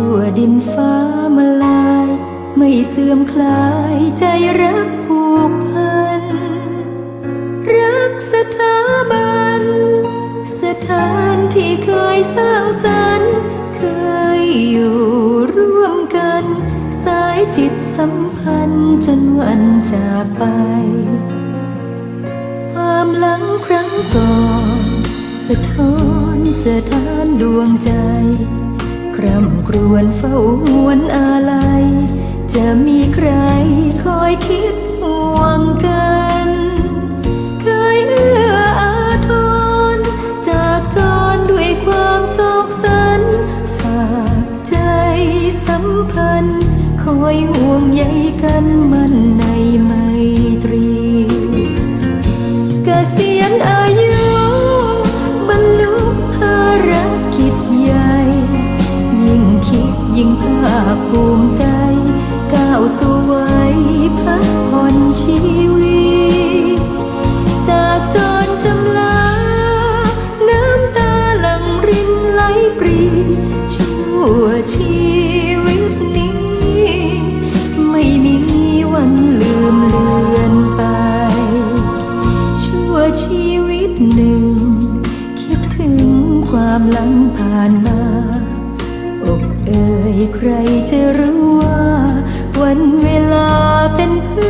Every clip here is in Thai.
ทั่วดินฟ้ามาลาย ไม่เสื่อมคลายใจรักผูกพัน รักสถาบัน สถานที่เคยสร้างสรรค์ เคยอยู่ร่วมกัน สายจิตสัมพันธ์จนวันจากไป ความหลังครั้งก่อน สะท้อนสะท้านดวงใจ ร่ำครวญเฝ้าหวนอาลัย จะมีใครคอย ความหลังผ่านมา อกเอ่ยใครจะรู้ว่า วันเวลาเป็นเพื่อน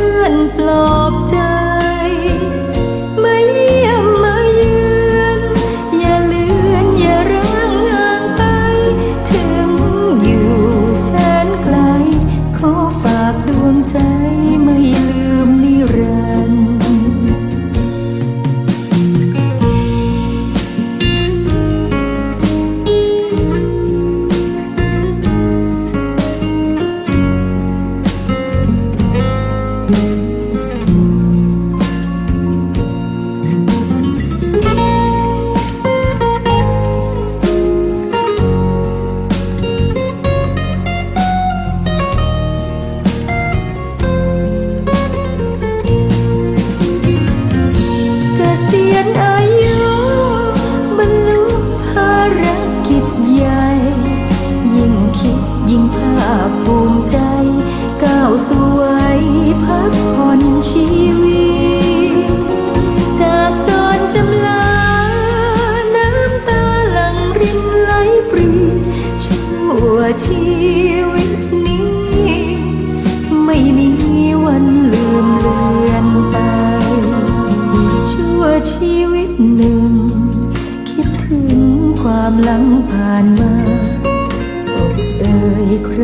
ชีวิต จากจรจำลา น้ำตาหลั่งรินไหลปรีชั่วชีวิตนี้ ไม่มีวันลืมเลือนไป ชั่วชีวิตหนึ่ง คิดถึงความหลังผ่านมาอกเอ่ยใคร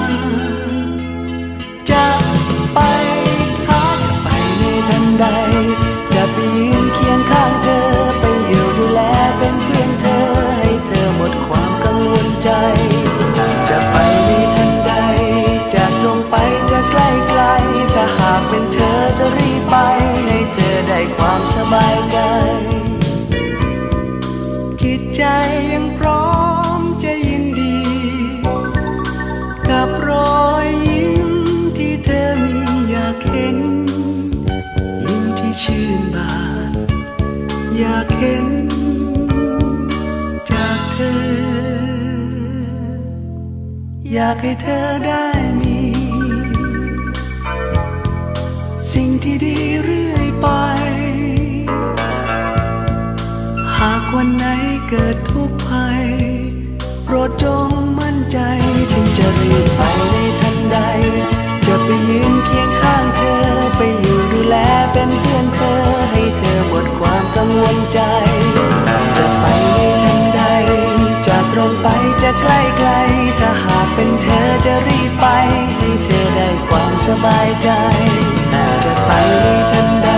มาจะไปหาจะไปในทันใด จะไปยืนเคียงข้างเธอไปอยู่ดูแลเป็นเพื่อนเธอ ให้เธอหมดความกังวลใจ จะไปในทันใด จะตรงไปจะใกล้ไกล ถ้าหากเป็นเธอจะรีบไป ให้เธอได้ความสบายใจ ชื่นบานอยากเห็นจากเธอ อยากให้เธอได้มี สิ่งที่ดีเรื่อยไป จะใกล้ไกล ถ้าหากเป็นเธอจะรีบไป ให้เธอได้ความสบายใจ จะไปทันใด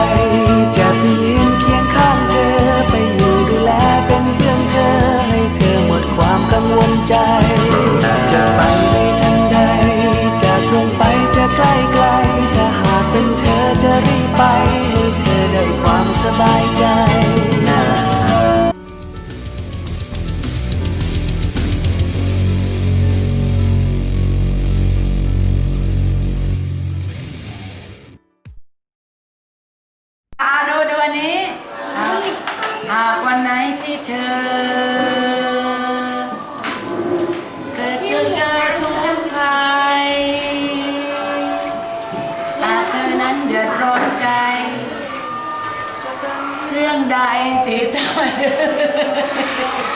い。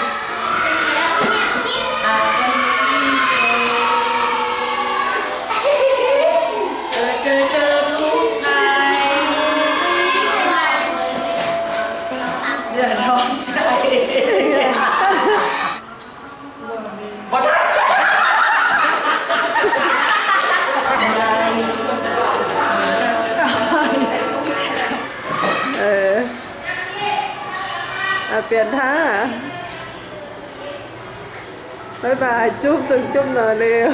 เปลี่ยนท่าบายบายจุ๊บจึงจุ๊บหน่อยเร็ว